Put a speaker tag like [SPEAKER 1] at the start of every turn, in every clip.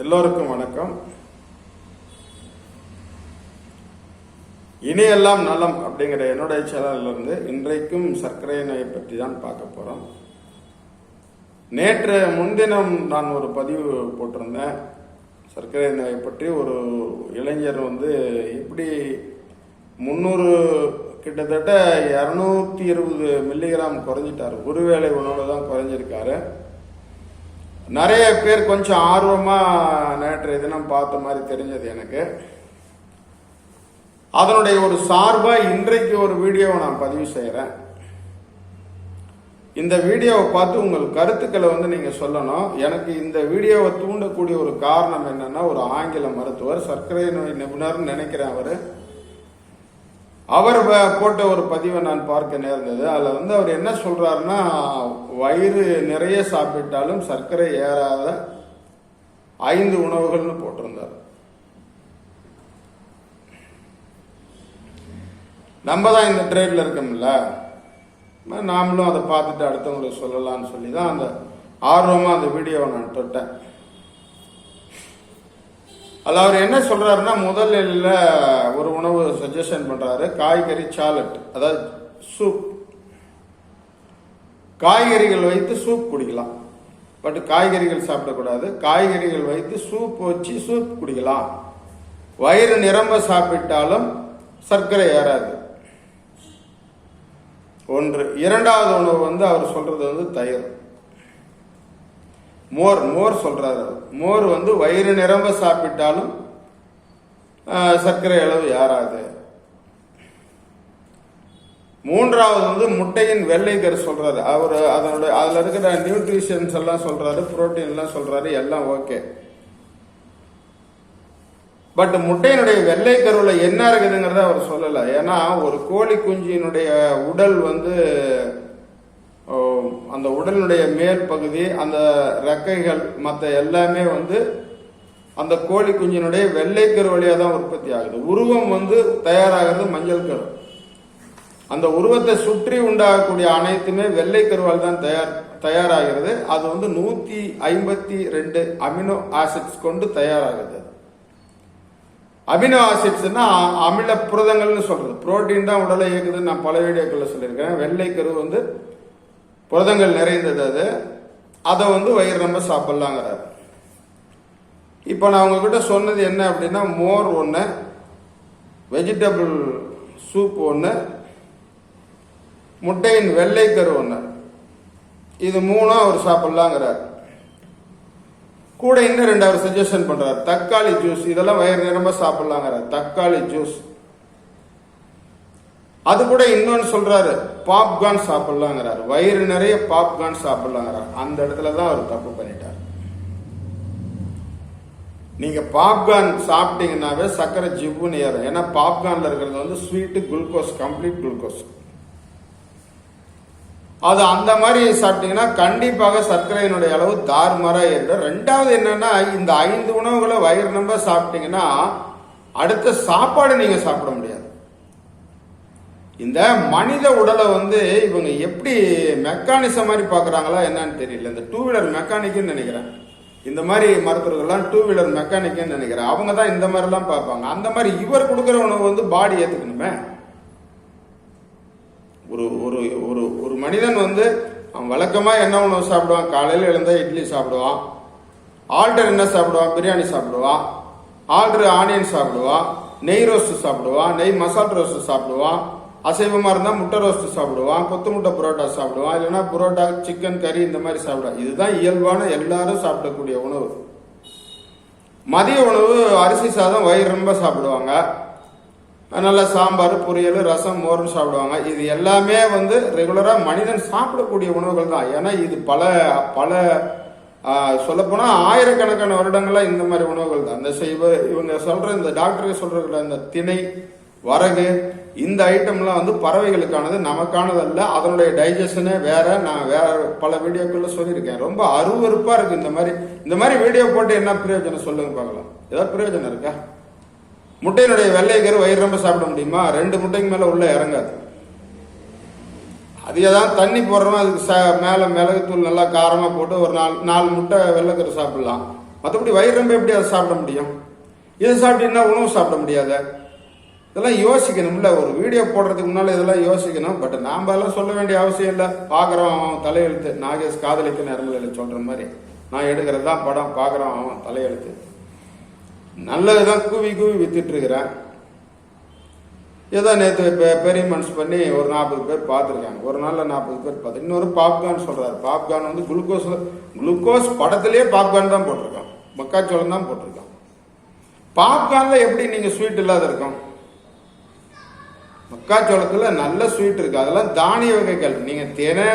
[SPEAKER 1] எல்லோருக்கும் வணக்கம். இனியெல்லாம் நலம் அப்படிங்கிற என்னுடைய சேனலிலிருந்து இன்றைக்கும் சர்க்கரை நோயை பற்றி தான் பார்க்க போகிறோம் நேற்று முன்தினம் நான் ஒரு பதிவு போட்டிருந்தேன். சர்க்கரை நோயை பற்றி ஒரு இளைஞர் வந்து எப்படி முந்நூறு கிட்டத்தட்ட இரநூத்தி இருபது மில்லிகிராம் குறைஞ்சிட்டார். ஒருவேளை உணவு தான் குறைஞ்சிருக்காரு. நிறைய பேர் கொஞ்சம் ஆர்வமாக நேற்றைய தினம் பார்த்த மாதிரி தெரிஞ்சது எனக்கு. அதனுடைய ஒரு சார்பாக இன்றைக்கு ஒரு வீடியோவை நான் பதிவு செய்கிறேன் இந்த வீடியோவை பார்த்து உங்கள் கருத்துக்களை வந்து நீங்கள் சொல்லணும். எனக்கு இந்த வீடியோவை தூண்டக்கூடிய ஒரு காரணம் என்னன்னா ஒரு ஆங்கில மருத்துவர் சர்க்கரை நோய் நிபுணர்னு நினைக்கிறேன் அவர். அவர் போட்ட ஒரு பதிவை நான் பார்க்க நேர்ந்தது. அதில் வந்து அவர் என்ன சொல்கிறாருன்னா வயிறு நிறைய சாப்பிட்டாலும் சர்க்கரை ஏறாத ஐந்து உணவுகள்னு போட்டிருந்தார். நம்ம தான் இந்த ட்ரேட்ல இருக்கோம்ல. நாமளும் அதை பார்த்துட்டு அடுத்தவங்களுக்கு சொல்லலாம்னு சொல்லி தான் அந்த ஆர்வமாக அந்த வீடியோவை நான் தொட்டேன். அதில் அவர் என்ன சொல்கிறாருன்னா முதல்ல ஒரு உணவு சஜஷன் பண்ணுறாரு காய்கறி சாலட் அதாவது சூப் காய்கறிகள் வைத்து சூப் குடிக்கலாம். பட் காய்கறிகள் சாப்பிடக்கூடாது. காய்கறிகள் வைத்து சூப் வச்சு சூப் குடிக்கலாம். வயிறு நிரம்ப சாப்பிட்டாலும் சர்க்கரை ஏறாது. ஒன்று. இரண்டாவது உணவு வந்து அவர் சொல்றது வந்து தயிர். மோர் மோர் சொல்றாரு மோர் வந்து வயிறு நிரம்ப சாப்பிட்டாலும் சர்க்கரை அளவு ஏறாது. மூன்றாவது வந்து முட்டையின் வெள்ளைக்கரு சொல்றாரு. அவர் அதனுடைய அதுல இருக்கிற நியூட்ரிஷன்ஸ் எல்லாம் சொல்றாரு புரோட்டீன் எல்லாம் சொல்றாரு எல்லாம் ஓகே பட் முட்டையினுடைய வெள்ளை கருவுல என்ன இருக்குதுங்கிறத அவர் சொல்லலை. ஏன்னா ஒரு கோழி குஞ்சியினுடைய உடல் வந்து அந்த உடலினுடைய மேல் பகுதி அந்த ரெக்கைகள் மற்ற எல்லாமே வந்து அந்த கோழி குஞ்சினுடைய வெள்ளைக்கரு வழியாக தான் உற்பத்தி ஆகுது. உருவம் வந்து தயாராகிறது மஞ்சள் கரு. அந்த உருவத்தை சுற்றி உண்டாகக்கூடிய அனைத்துமே வெள்ளை கருவால் தான் தயார் தயாராகிறது. அது வந்து நூற்றி ஐம்பத்தி ரெண்டு அமினோ ஆசிட்ஸ் கொண்டு தயாராகுது அமினோ ஆசிட்ஸ்னா அமில புரதங்கள்னு சொல்றது. புரோட்டீன் தான் உடலை இயக்குதுன்னு நான் பல வீடியோக்களில் சொல்லியிருக்கேன். வெள்ளை கரு வந்து புரதங்கள் நிறைந்தது அது. அதை வந்து வயிறு நம்ம சாப்பிட்லாங்கிறாரு. இப்போ நான் உங்ககிட்ட சொன்னது என்ன அப்படின்னா மோர் ஒன்று வெஜிடபிள் சூப் ஒன்று முட்டையின் வெள்ளைக்கரு ஒன்று இது மூணும் அவர் சாப்பிட்லாங்கிறார். கூட இன்னும் ரெண்டு அவர் சஜஷன் பண்ணுறார் தக்காளி ஜூஸ் இதெல்லாம் வயிறு நிரம்ப சாப்பிட்லாங்கிறார். தக்காளி ஜூஸ் அது கூட இன்னொன்று சொல்றாரு பாப்கார்ன் சாப்பிடலாங்கிறாரு. வயிறு நிறைய பாப்கார்ன் சாப்பிடலாங்கிறார். அந்த இடத்துல தான் அவர் தப்பு பண்ணிட்டார். நீங்க பாப்கார்ன் சாப்பிட்டீங்கன்னாவே சர்க்கரை ஜிவ்வுன்னு ஏறும். ஏன்னா பாப்கார்ன்ல இருக்கிறது வந்து ஸ்வீட்டு குளுக்கோஸ் கம்ப்ளீட் குளுக்கோஸ் அது அந்த மாதிரி சாப்பிட்டீங்கன்னா கண்டிப்பாக சர்க்கரையினுடைய அளவு தாறுமாறா ஏறிடும். ரெண்டாவது என்னன்னா இந்த ஐந்து உணவுகளை வயிறு நம்ப சாப்பிட்டீங்கன்னா அடுத்த சாப்பாடு நீங்க சாப்பிட முடியாது. இந்த மனித உடலை வந்து இவங்க எப்படி மெக்கானிசம் மாதிரி பார்க்குறாங்களா என்னன்னு தெரியல. இந்த டூ வீலர் மெக்கானிக்குன்னு நினைக்கிறேன். இந்த மாதிரி மருத்துவர்கள்லாம் டூ வீலர் மெக்கானிக்குன்னு நினைக்கிறேன். அவங்க தான் இந்த மாதிரிலாம் பார்ப்பாங்க. அந்த மாதிரி இவர் கொடுக்குற உணவு வந்து பாடி ஏற்றுக்கணுமே ஒரு ஒரு ஒரு ஒரு மனிதன் வந்து அவன் வழக்கமாக என்ன உணவு சாப்பிடுவான்? காலையில் எழுந்தால் இட்லி சாப்பிடுவான். ஆல்டர் என்ன சாப்பிடுவான்? பிரியாணி சாப்பிடுவான். ஆல்டர் ஆனியன் சாப்பிடுவான். நெய் ரோஸ்ட் சாப்பிடுவான். நெய் மசால் ரோஸ்ட் சாப்பிடுவான். அசைவமாக இருந்தால் முட்டை ரோஸ்ட்டு சாப்பிடுவான் கொத்து முட்டை புரோட்டா சாப்பிடுவான் இல்லைன்னா புரோட்டா சிக்கன் கறி இந்த மாதிரி சாப்பிடுவான் இதுதான் இயல்பான எல்லாரும் சாப்பிடக்கூடிய உணவு. மதிய உணவு அரிசி சாதம் வயிறு ரொம்ப சாப்பிடுவாங்க. நல்ல சாம்பார் பொரியல் ரசம் மோர்னு சாப்பிடுவாங்க. இது எல்லாமே வந்து ரெகுலராக மனிதன் சாப்பிடக்கூடிய உணவுகள் தான். ஏன்னா இது பல பல சொல்லப்போனால் ஆயிரக்கணக்கான வருடங்களாக இந்த மாதிரி உணவுகள் தான். இந்த செய்வ இவங்க சொல்கிற இந்த டாக்டருக்கு சொல்கிற இந்த திணை வரகு இந்த ஐட்டம்லாம் வந்து பறவைகளுக்கானது நமக்கானது அல்ல அதனுடைய டைஜஷனே வேற நான் வேற பல வீடியோக்குள்ள சொல்லியிருக்கேன். ரொம்ப அருவறுப்பா இருக்கு இந்த மாதிரி. இந்த மாதிரி வீடியோ போட்டு என்ன பிரயோஜனம் சொல்லுங்க பார்க்கலாம். ஏதாவது பிரயோஜனம் இருக்கா? முட்டையினுடைய வெள்ளை கரு வயிறு ரொம்ப சாப்பிட முடியுமா? ரெண்டு முட்டைக்கு மேல உள்ள இறங்காது. அது ஏதாவது தண்ணி போடுறோம் அதுக்கு ச மேலே மிளகுத்தூள் நல்லா காரமாக போட்டு ஒரு நாலு நாலு முட்டை வெள்ளைக்கரு சாப்பிடலாம். மற்றபடி வயிறு ரொம்ப எப்படி அதை சாப்பிட முடியும்? இது சாப்பிட்டீங்கன்னா உணவு சாப்பிட முடியாது. இதெல்லாம் யோசிக்கணும்ல ஒரு வீடியோ போடுறதுக்கு முன்னால இதெல்லாம் யோசிக்கணும். பட் நாம எல்லாம் சொல்ல வேண்டிய அவசியம் இல்லை. பார்க்குறோம் அவன் தலையெழுத்து. நாகேஷ் காதலிக்க நரம்புல சொல்ற மாதிரி. நான் எடுக்கிறது தான் படம். பார்க்குறோம் அவன் தலையெழுத்து. நல்லதுதான் கூவி கூவி வித்துட்டு இருக்கிறேன். ஏதோ நேற்று பெரிய மனசு பண்ணி ஒரு நாற்பது பேர் பார்த்துருக்காங்க. ஒரு நாளில் நாற்பது பேர் பார்த்து இன்னொரு பாப்கார்ன் சொல்றாரு. பாப்கார்ன் வந்து குளுக்கோஸ் குளுக்கோஸ் படத்திலேயே பாப்கார்ன் தான் போட்டிருக்கான். மக்காச்சோளம் தான் போட்டிருக்கான். பாப்கார்ன்ல எப்படி நீங்க ஸ்வீட் இல்லாத இருக்கும்? மக்காச்சோளத்தில் நல்ல ஸ்வீட் இருக்கு. அதெல்லாம் தானிய வகைகள். நீங்க தினை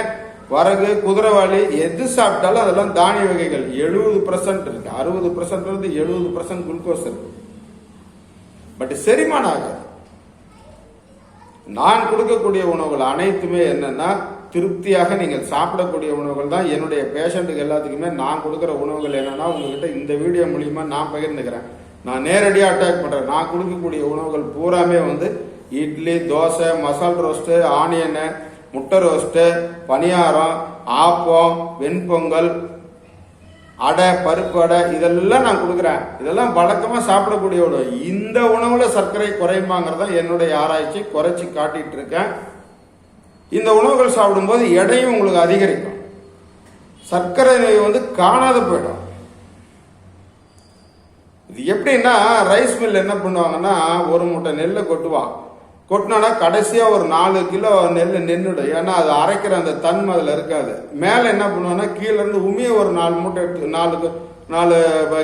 [SPEAKER 1] வரகு குதிரைவாளி எது சாப்பிட்டாலும் அதெல்லாம் தானிய வகைகள். எழுபது பர்சன்ட் இருக்கு. அறுபது பர்சன்ட் இருந்து எழுபது பர்சன்ட் குளுக்கோஸ் இருக்கு. பட் செரிமானம் ஆகாது. நான் கொடுக்கக்கூடிய உணவுகள் அனைத்துமே என்னன்னா திருப்தியாக நீங்கள் சாப்பிடக்கூடிய உணவுகள் தான். என்னுடைய பேஷண்ட்டுக்கு எல்லாத்துக்குமே நான் கொடுக்குற உணவுகள் என்னன்னா உங்ககிட்ட இந்த வீடியோ மூலியமா நான் பகிர்ந்துக்கிறேன். நான் நேரடியாக அட்டாக் பண்றேன். நான் கொடுக்கக்கூடிய உணவுகள் பூராமே வந்து இட்லி தோசை மசால் ரோஸ்ட்டு ஆனியனு முட்டை ரோஸ்ட்டு பணியாரம் ஆப்பம் வெண்பொங்கல் அடை பருப்பு அடை இதெல்லாம் நான் கொடுக்குறேன். இதெல்லாம் வழக்கமாக சாப்பிடக்கூடிய உணவு இந்த உணவுல சர்க்கரை குறையுமாங்கிறத என்னுடைய ஆராய்ச்சி குறைச்சி காட்டிட்டு இருக்கேன். இந்த உணவுகள் சாப்பிடும்போது எடையும் உங்களுக்கு அதிகரிக்கும். சர்க்கரை நோய் வந்து காணாத போயிடும். இது எப்படின்னா ரைஸ் மில் என்ன பண்ணுவாங்கன்னா ஒரு மூட்டை நெல்லை கொட்டுவான். கொட்டினா கடைசியா ஒரு நாலு கிலோ நெல் நின்றுடும் ஏன்னா அது அரைக்கிற அந்த தன்மை அதில் இருக்காது. மேலே என்ன பண்ணுவாங்கன்னா கீழேருந்து உமியை ஒரு நாலு மூட்டை எடுத்து நாலு நாலு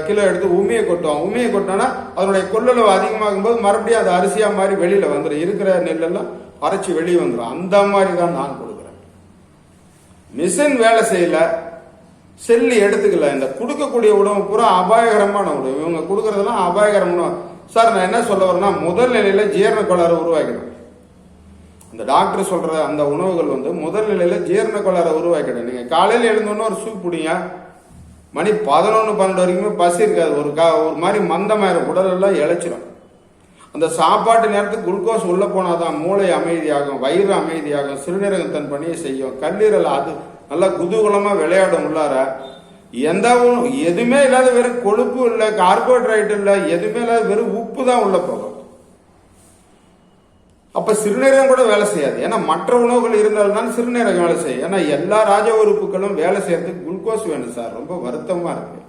[SPEAKER 1] கிலோ எடுத்து உமியை கொட்டுவோம் உமியை கொட்டினா அதனுடைய கொள்ளளவு அதிகமாகும் போது மறுபடியும் அது அரிசியா மாதிரி வெளியில வந்துடும் இருக்கிற நெல்லெல்லாம் அரைச்சி வெளியே வந்துடும் அந்த மாதிரி தான் நான் கொடுக்குறேன். மிஷின் வேலை செய்யல. செல்லு எடுத்துக்கல. இந்த கொடுக்கக்கூடிய உணவு பூரா அபாயகரமான உணவு. இவங்க கொடுக்கறதெல்லாம் அபாயகரமான சார் நான் என்ன சொல்ல வரேன்னா முதல் நிலையில ஜீரண கோளாறு உருவாக்கிடும் இந்த டாக்டர் சொல்ற அந்த உணவுகள் வந்து முதல் நிலையில ஜீரண கோளாறை உருவாக்கிடும். நீங்க காலையில எழுந்தோன்னு ஒரு சூப் பிடிங்க. மணி பதினொன்று பன்னெண்டு வரைக்குமே பசி இருக்காது. ஒரு கா ஒரு மாதிரி மந்தமாயிரும். உடல் எல்லாம் இழைச்சிடும் அந்த சாப்பாட்டு நேரத்துக்கு குளுக்கோஸ் உள்ள போனாதான் மூளை அமைதியாகும் வயிறு அமைதியாகும் சிறுநீரகத்தன் பணியை செய்யும். கல்லீரல் அது நல்லா குதூகலமா விளையாடும் உள்ளார எந்த எதுவுமே இல்லாத வெறும் கொழுப்பு இல்லை கார்போஹைட்ரேட் இல்லை எதுவுமே இல்லாத வெறும் உப்பு தான் உள்ள போகும். அப்ப சிறுநீரகம் கூட வேலை செய்யாது. ஏன்னா மற்ற உணவுகள் இருந்தால்தான் சிறுநீரகம் வேலை செய்யும். ஏன்னா எல்லா ராஜ உறுப்புகளும் வேலை செய்யறதுக்கு குளுக்கோஸ் வேணும் சார். ரொம்ப வருத்தமா இருக்கு.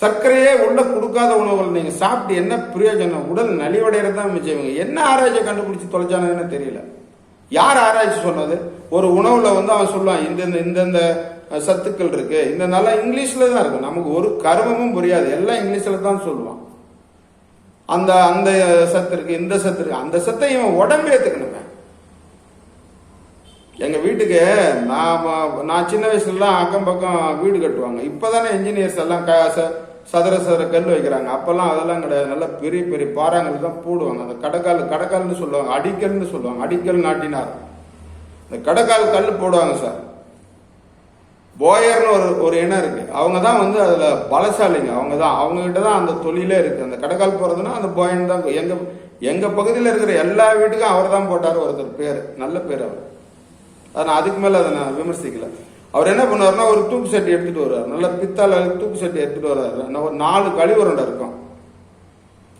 [SPEAKER 1] சர்க்கரையே உள்ள கொடுக்காத உணவுகள் நீங்க சாப்பிட்டு என்ன பிரயோஜனம்? உடல் நலிவடைகிறது தான் மிச்சம் என்ன ஆராய்ச்சி கண்டுபிடிச்சு தொலைச்சானுங்கன்னு தெரியல. யார் ஆராய்ச்சி சொன்னது? ஒரு உணவுல வந்து அவன் சொல்லுவான் இந்தந்த இந்தந்த சத்துக்கள் இருக்கு. இந்த நல்லா இங்கிலீஷ்ல தான் இருக்கும். நமக்கு ஒரு கருமமும் புரியாது. எல்லாம் இங்கிலீஷ்ல தான் சொல்லுவான். அந்த அந்த சத்து இருக்கு இந்த சத்து இருக்கு. அந்த சத்தை இவன் உடம்பு ஏத்துக்கணுமே எங்க வீட்டுக்கு நான் நான் சின்ன வயசுலலாம் அக்கம் பக்கம் வீடு கட்டுவாங்க. இப்பதானே இன்ஜினியர்ஸ் எல்லாம் க- சதுர சதுர கல் வைக்கிறாங்க. அப்பெல்லாம் அதெல்லாம் கிடையாது. நல்லா பெரிய பெரிய பாறாங்கல் தான் போடுவாங்க. அந்த கடக்கால் கடக்கால்னு சொல்லுவாங்க. அடிக்கல்னு சொல்லுவாங்க. அடிக்கல் நாட்டினார். இந்த கடக்கால் கல் போடுவாங்க சார். போயர்னு ஒரு ஒரு இனம் இருக்கு. அவங்க தான் வந்து அதில் பலசாலிங்க. அவங்க தான் அவங்ககிட்ட தான் அந்த தொழிலே இருக்கு. அந்த கடைக்கால் போகிறதுனா அந்த போயன் தான் எங்கள் எங்கள் பகுதியில் இருக்கிற எல்லா வீட்டுக்கும் அவர் தான் போட்டார் ஒருத்தர் பேர். நல்ல பேர் அவர். அதை நான் அதுக்கு மேலே அதை நான் விமர்சிக்கல. அவர் என்ன பண்ணுவார்னா ஒரு தூக்கு சட்டி எடுத்துட்டு வருவார். நல்ல பித்தால தூக்கு சட்டி எடுத்துட்டு வர்றாரு நான் ஒரு நாலு களி உருண்டை இருக்கும்.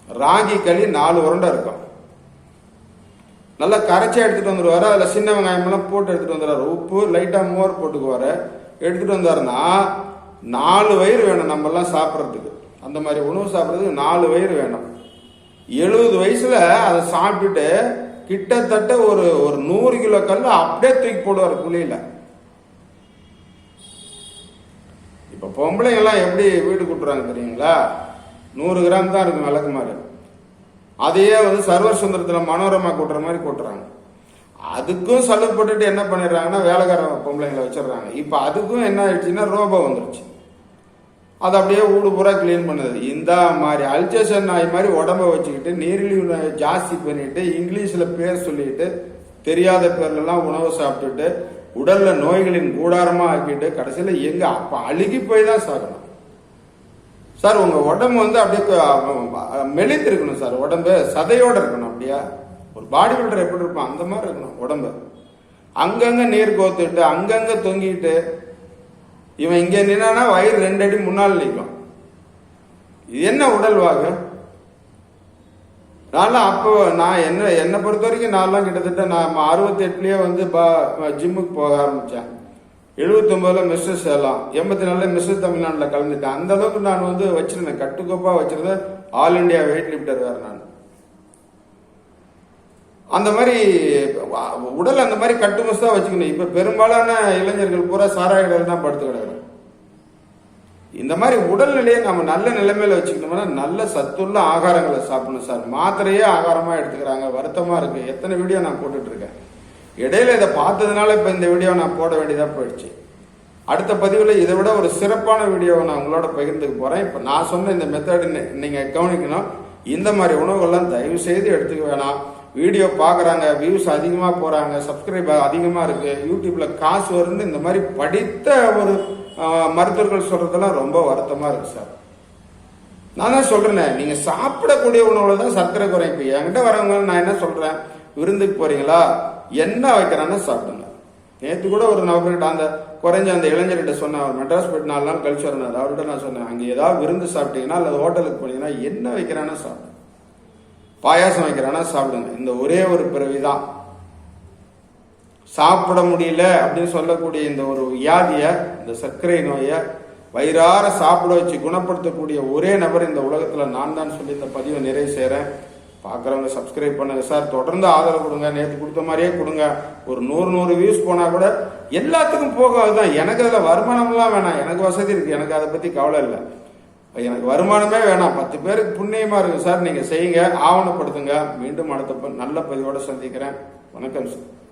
[SPEAKER 1] ராகி களி நாலு உருண்டை இருக்கும். நல்லா கரைச்சி எடுத்துட்டு வந்துடுவார் அதில் சின்ன வெங்காயம் எல்லாம் போட்டு எடுத்துட்டு வந்துடுவார் உப்பு லைட்டாக மோர் போட்டுக்குவாரு. எடுத்துட்டு வந்தாருன்னா நாலு வயிறு வேணும் நம்ம எல்லாம் சாப்பிட்றதுக்கு. அந்த மாதிரி உணவு சாப்பிட்றதுக்கு நாலு வயிறு வேணும். எழுபது வயசுல அதை சாப்பிட்டுட்டு கிட்டத்தட்ட ஒரு ஒரு நூறு கிலோ கல் அப்படியே தூக்கி போடுவார் குழியில. இப்ப பொம்பளைங்க எல்லாம் எப்படி வீடு கூட்டுறாங்க தெரியுங்களா? நூறு கிராம் தான் இருக்கும் விளக்குமாறு அதையே வந்து சர்வசுந்தரத்தில் சுந்தரத்துல மனோரமா கூட்டுற மாதிரி கூட்டுறாங்க. அதுக்கும் செலவு என்ன பண்ணிடுறாங்கன்னா வேலைக்காரன் பொம்பளைங்களை வச்சிடுறாங்க. இப்போ அதுக்கும் என்ன ஆயிடுச்சுன்னா ரோபோ வந்துருச்சு. அது அப்படியே ஊடு பூரா க்ளீன் பண்ணுது. இந்த மாதிரி அல்சேஷன் நாய் மாதிரி உடம்ப வச்சுக்கிட்டு நீரிழிவு ஜாஸ்தி பண்ணிட்டு இங்கிலீஷில் பேர் சொல்லிட்டு தெரியாத பேர்லலாம் உணவு சாப்பிட்டுட்டு உடல்ல நோய்களின் கூடாரமாக ஆக்கிட்டு கடைசியில் எங்க அப்போ அழுகி போய் தான் சாகணும். சார் உங்கள் உடம்பு வந்து அப்படியே க- இருக்கணும் சார். உடம்பு சதையோடு இருக்கணும் அப்படியா? ஒரு பாடி பில்டர் எப்படி இருப்பான்? அந்த மாதிரி இருக்கணும் உடம்பு. அங்கங்கே நீர் கோத்துட்டு அங்கங்கே தொங்கிட்டு இவன் இங்கே நின்னானா வயிறு ரெண்டு அடி முன்னால் நிற்கும் இது என்ன உடல்வாகு நான்லாம் அப்போ நான் என்ன என்னை பொறுத்த வரைக்கும் நான்லாம் கிட்டத்தட்ட நான் அறுபத்தெட்டுலேயே வந்து பா- ஜிம்முக்கு போக ஆரம்பித்தேன் எழுபத்தொம்போதில் மிஸ்டர் சேலம் எண்பத்தி நாலில் மிஸ்டர் தமிழ்நாட்டில் கலந்துட்டேன். அந்த அளவுக்கு நான் வந்து வச்சிருந்தேன். கட்டுக்கோப்பாக வச்சிருந்தேன். ஆல் இந்தியா வெயிட் லிஃப்டர் வேறு நான். அந்த மாதிரி உடல் அந்த மாதிரி கட்டுமஸ்தான் வச்சுக்கணும். இப்ப பெரும்பாலான இளைஞர்கள் பூரா சாராய தான் படுத்து கிடக்குறாங்க. இந்த மாதிரி உடல்நிலையை நம்ம நல்ல நிலைமையில வச்சுக்கணும்னா நல்ல சத்துள்ள ஆகாரங்களை சாப்பிடணும் சார். மாத்திரையே ஆகாரமா எடுத்துக்கிறாங்க. வருத்தமா இருக்கு. எத்தனை வீடியோ நான் போட்டுட்டு இருக்கேன் இடையில இதை பார்த்ததுனால இப்ப இந்த வீடியோ நான் போட வேண்டியதா போயிடுச்சு. அடுத்த பதிவில் இதை விட ஒரு சிறப்பான வீடியோவை நான் உங்களோட பகிர்ந்துக்க போறேன். இப்போ நான் சொன்ன இந்த மெத்தட் நீங்க கவனிக்கணும். இந்த மாதிரி உணவுகள்லாம் தயவு செய்து எடுத்துக்க வேணாம். வீடியோ பார்க்குறாங்க வியூஸ் அதிகமாக போகிறாங்க சப்ஸ்கிரைபர் அதிகமாக இருக்குது யூடியூப்பில் காசு வருது இந்த மாதிரி படித்த ஒரு மருத்துவர்கள் சொல்கிறதெல்லாம் ரொம்ப வருத்தமாக இருக்குது சார் நான் தான் சொல்றேனே நீங்கள் சாப்பிடக்கூடிய உணவில் தான் சர்க்கரை குறையும். இப்போ என்கிட்ட வரவங்க நான் என்ன சொல்கிறேன் விருந்துக்கு போகிறீங்களா என்ன வைக்கிறான்னு சாப்பிடுங்க. நேற்று கூட ஒரு நபர்கிட்ட அந்த குறைஞ்ச அந்த இளைஞர்கிட்ட சொன்னேன். அவர் மெட்ராஸ் போயிட்டு நாலு நாள் கழிச்சு வரணும் அவர்கிட்ட நான் சொன்னேன் அங்கே ஏதாவது விருந்து சாப்பிட்டீங்கன்னா அல்லது ஹோட்டலுக்கு போனீங்கன்னா என்ன வைக்கிறான்னு சாப்பிடுங்க. பாயாசம் வைக்கிறானா சாப்பிடுங்க. இந்த ஒரே ஒரு பிறவிதான் சாப்பிட முடியல அப்படின்னு சொல்லக்கூடிய இந்த ஒரு வியாதிய இந்த சர்க்கரை நோயை வயிறார சாப்பிட வச்சு குணப்படுத்தக்கூடிய ஒரே நபர் இந்த உலகத்துல நான் தான் சொல்லி இந்த பதிவை நிறைவு செய்கிறேன் பார்க்குறவங்க சப்ஸ்கிரைப் பண்ணுங்க சார் தொடர்ந்து ஆதரவு கொடுங்க. நேற்று கொடுத்த மாதிரியே கொடுங்க. ஒரு நூறு நூறு வியூஸ் போனா கூட எல்லாத்துக்கும் போக அதுதான் எனக்கு அதுல வருமானம்லாம் வேணாம். எனக்கு வசதி இருக்கு. எனக்கு அதை பத்தி கவலை இல்லை. எனக்கு வருமானமே வேணாம். பத்து பேருக்கு புண்ணியமா இருக்கு சார் நீங்க செய்யுங்க ஆவணப்படுத்துங்க. மீண்டும் அடுத்த ப- நல்ல பதிவோட சந்திக்கிறேன். வணக்கம் சார்.